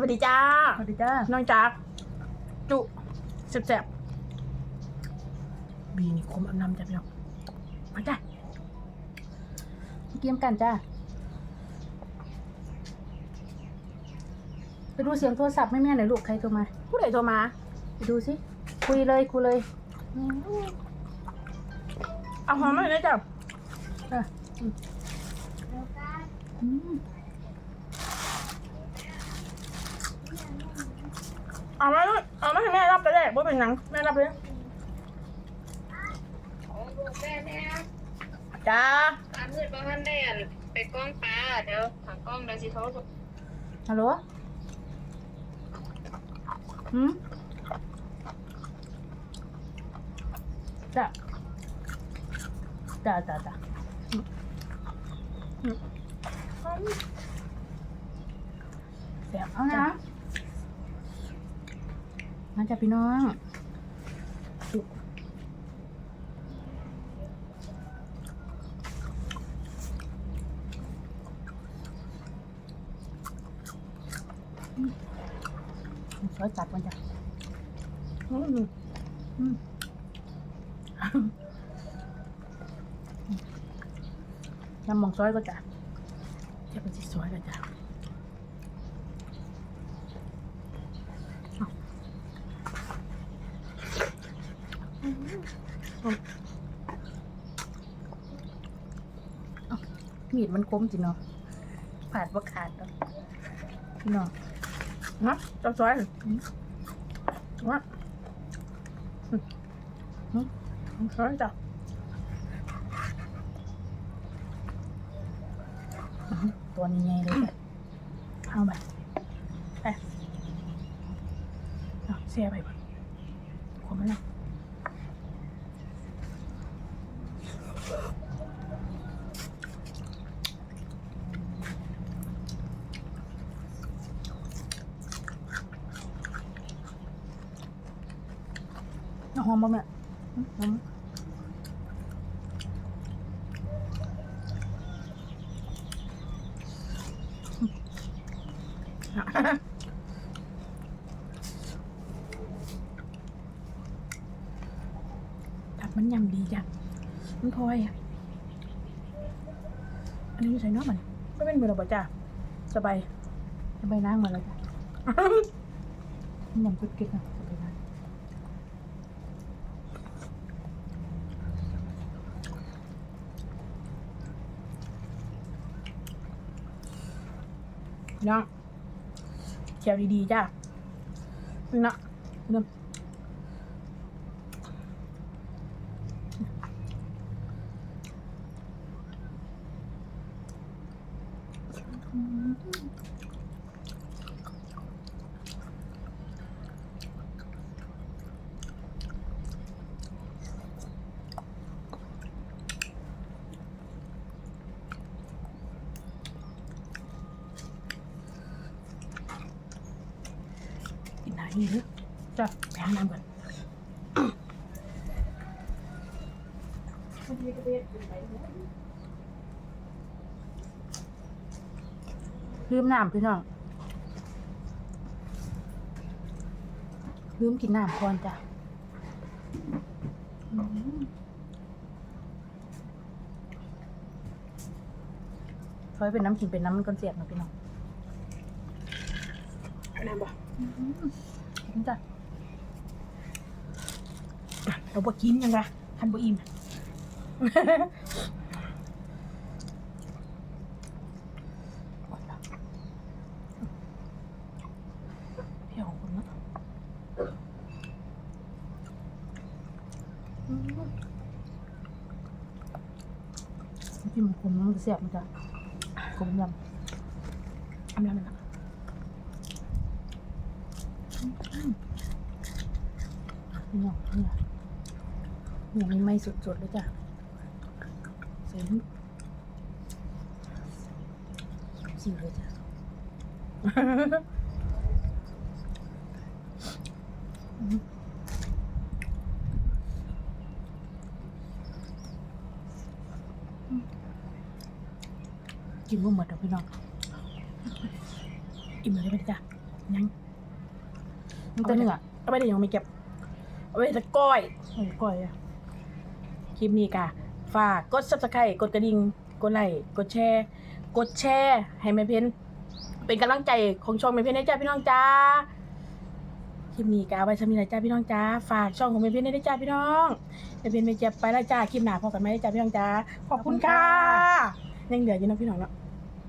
วัสดีจ้า สวัสดีจ้าน้องจักจุแซ่บๆบีนี่คมอันนำจ้ะพี่น้องมาจ้ะเกี่ยมกันจ้าไปดูเสียงโทรศัพท์แม่แม่หน่อยลูกใครโทรมา ผู้ใดโทรมา ไปดูสิ คุยเลยคุยเลย เอาหอมมาเลยจ้ะอะอืม เอามาเอามาให้แม่รับไปเลยว่าเป็นหนังแม่รับเลยแม่แม่จ้าตามมืดบ้านได้อะไปกล้องปลาเดี๋ยวถามกล้องเดี๋ยวสิโทรฮัลโหลหืมจ้าจ้าจ้าจ้าแซ่บเอานะ มาจ้ะพี่น้องสุกซอยจัดมันจ้ะอืมอืมน้ำมองซอยก็จ้ะเจะเป็นสีสวยเลยจ้ะ มีดมันคมจิเนาะผ่านว่าขาดแล้วพี่น้องฮะเจ้าสวยวะอืมอืมสวยจ้ะตัวนี้ไงเลยจ้ะเอาไปไปเอาเสียไปก่อนขมไหมล่ะ หอมบ่แม่อืมหอมผักมันยำดีจ้ะมันพลอยอะ อันนี้ใส่เนื้อมันก็เป็นเบอร์บจ้ะสบายจะใบนางมาแล้วจ้ะยำกุดกิ๊กอะจะใบนาง เนาะเคี่ยวดีๆจ้ะนี่เนาะเริ่มกินไห นนี่เลยจ้ะไปหาน้ำก่อนลืมน้ำพี่น้องลืมกินน้ำก่อนจ้ะอืมซอยเป็นน้ำกินเป็นน้ำมันก้นเสียบนะพี่น้องน้ำบ่ กินจ้ะเราบ่กินยังไงทันบ่อิ่มเพียวคนเนาะอืมจิ้มขมน้ำเสียบมันจะขมยำทำแล้วมันะ นี่เนาะเนี่ยเนี่ยไม่ไหม้สุดๆเลยจ้ะใส่น้ำสิวเลยจ้ะกินบ่หมดดอกพี่น้องอิ่มเลยได้ไหมจ้ะยัง มันจะเหนือเอาไปเดี๋ยวยังไม่เก็บเอาไปต่ก้อยเออก้อยอะคลิปนี้กะฝากกด subscribe กดกระดิ่งกดไลค์กดแชร์ กดแชร์ให้แม่เพนเป็นกำลังใจของช่องแม่เพนนะจ้าพี่น้องจ้าคลิปนี้กะเอาไว้สำหรับจ้าพี่น้องจ้าฝากช่องของแม่เพนได้จ้าพี่น้องแม่เพนไม่เจ็บไปแล้วจ้าคลิปหน้าพอกันไหมจ้าพี่น้องจ้าขอบคุณค่ะยังเหลืออยู่นะพี่น้องเนาะ